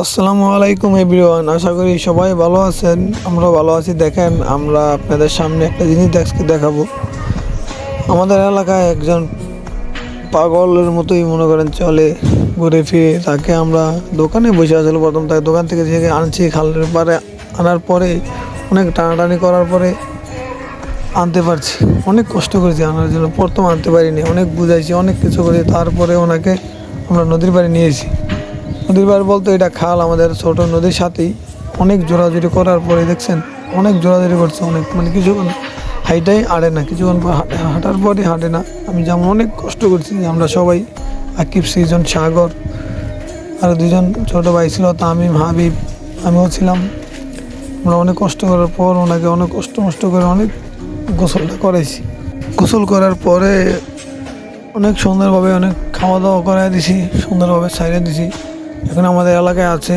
আসসালামু আলাইকুম এভরিওয়ান আশা করি সবাই ভালো আছেন। আমরা ভালো আছি। দেখেন, আমরা আপনাদের সামনে একটা জিনিস আজকে দেখাবো। আমাদের এলাকায় একজন পাগলের মতোই মনে করেন চলে, ঘুরে ফিরে। তাকে আমরা দোকানে বসে আসলে প্রথম তাকে দোকান থেকে যে আনছি। খালের পারে আনার পরে, অনেক টানাটানি করার পরে আনতে পারছি। অনেক কষ্ট করেছি আনার জন্য। প্রথম আনতে পারিনি। অনেক বুঝাইছি, অনেক কিছু করেছি। তারপরে ওনাকে আমরা নদীর পাড়ে নিয়েছি নদীর পাড় বলতে এটা খাল, আমাদের ছোট নদীর সাথেই অনেক জোরাজুরি করার পরে দেখছেন, অনেক জোরাজুরি করছে, অনেক মানে কিছুক্ষণ হাইটাই আড়ে না, কিছুক্ষণ হাঁটার পরে হাঁটে না। আমি যেমন অনেক কষ্ট করছি আমরা সবাই আকিব, সৃজন, সাগর, আর দুজন ছোট ভাই ছিল তামিম হাবিব, আমিও ছিলাম। আমরা অনেক কষ্ট করার পর ওনাকে অনেক কষ্ট মষ্ট করে অনেক গোসলটা করাইছি। গোসল করার পরে অনেক সুন্দরভাবে অনেক খাওয়া দাওয়া করাই দিছি, সুন্দরভাবে সাইডে দিছি। এখন আমাদের এলাকায় আছে।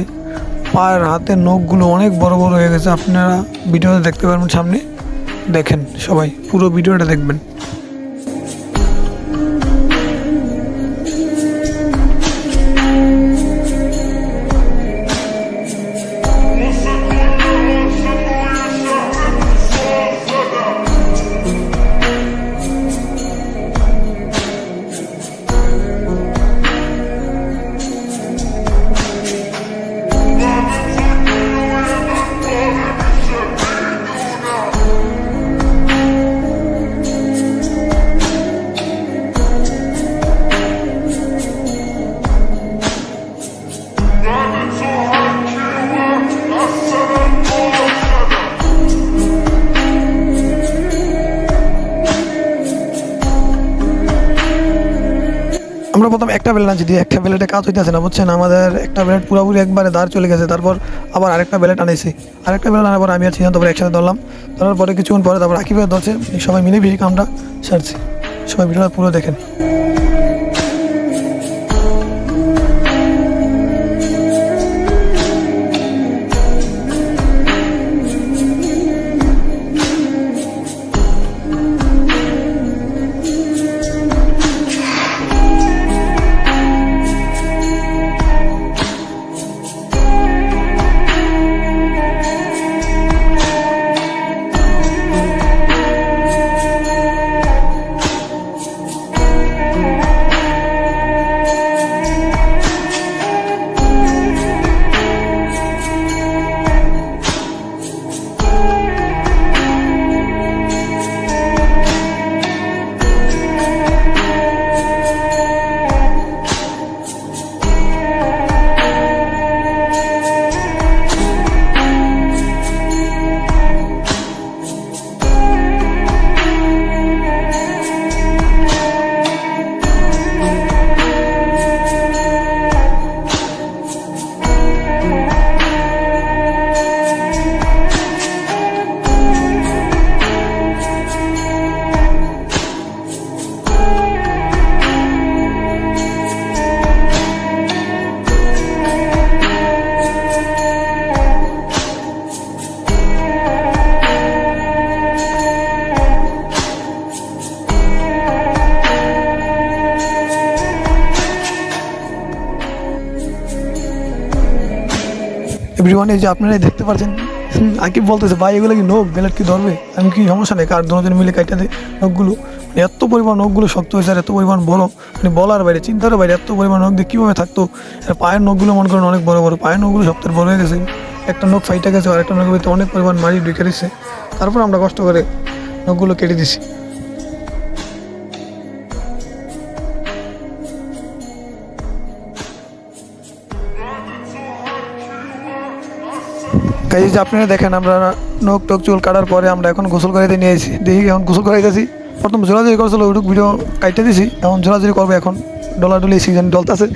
পায়ের হাতের নখগুলো অনেক বড় বড় হয়ে গেছে। আপনারা ভিডিওতে দেখতে পারবেন সামনে। দেখেন সবাই, পুরো ভিডিওটা দেখবেন। আমরা প্রথম একটা বেলেট আনছি দিয়ে একটা বেলেটে কাজ হইতেছে না, বুঝছেন? আমাদের একটা বেলেট পুরোপুরি একবারে দাঁড় চলে গেছে, তারপর আবার আরেকটা বেলেট আনাইছি আরেকটা বেলেট আনার পর আমি আর তারপর একসাথে ধরলাম। ধরার পরে কিছুক্ষণ পরে তারপর আকিবের ধরছে, সবাই মিলে বেশি কামটা সারছি। সবাই ভিডিওটা পুরো দেখেন। এভরিওয়ান এই যে আপনারা দেখতে পাচ্ছেন হুম, আকিব বলতেছে ভাই এগুলো কি নখ? বেলেট কি ধরবে? আমি কি সমস্যা নেই কার দুজন মিলে কাইটা দেয় নখগুলো? মানে এত পরিমাণ নখগুলো শক্ত হয়েছে আর এত পরিমাণ বড়। মানে বলার বাইরে চিন্তার বাইরে এত পরিমাণ নখ দিয়ে কীভাবে থাকতো? পায়ের নখগুলো মনে করেন অনেক বড় বড় পায়ের নখগুলো শক্তের বড় হয়ে গেছে। একটা নখ ফাইটা গেছে আর একটা নখের ভিতরে অনেক পরিমাণ মারি ঢুকে দিচ্ছে তারপর আমরা কষ্ট করে নখগুলো কেটে দিছি। কাজে যে আপনারা দেখেন, আমরা নখ টক চুল কাটার পরে আমরা এখন গোসল করাইতে নিয়ে এসেছি দেখি এখন গোসল করাইতেছি। প্রথম জোরাজুরি করছিল, ওইটুক ভিডিও কাইটে দিছি। এখন জোরাজুরি করব এখন। ডলাডলি সিজন ডলতাছে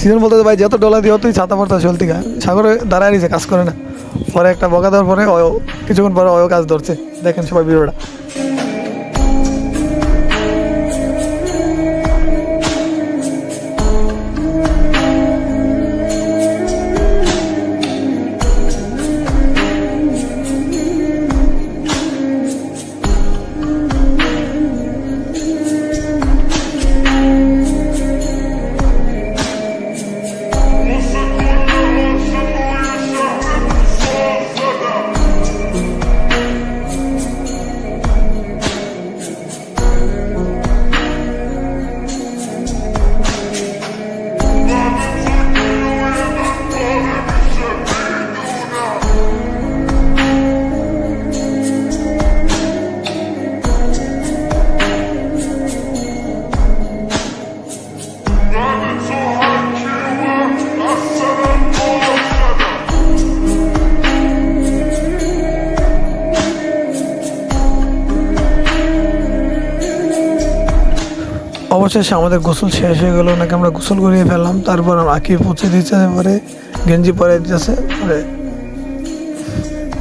সিজন বলতে ভাই, যত ডলা দিয়ে অতই ছাতা পড়তে চলতে গা সাগরে দাঁড়ায় রয়েছে, কাজ করে না। পরে একটা বকা দেওয়ার পরে অয় কিছুক্ষণ পরে অয় কাজ ধরছে। দেখেন সবাই ভিডিওটা অবশেষে আমাদের গোসল শেষ হয়ে গেল নাকি আমরা গোসল করিয়ে ফেললাম। তারপর আঁকি পৌঁছে দিচ্ছে পরে গেঞ্জি পরে দিতেছে। পরে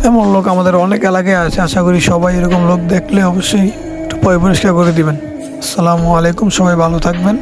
এমন লোক আমাদের অনেক এলাকায় আছে, আশা করি সবাই এরকম লোক দেখলে অবশ্যই একটু পয় পরিষ্কার করে দিবেন। আসসালামু আলাইকুম, সবাই ভালো থাকবেন।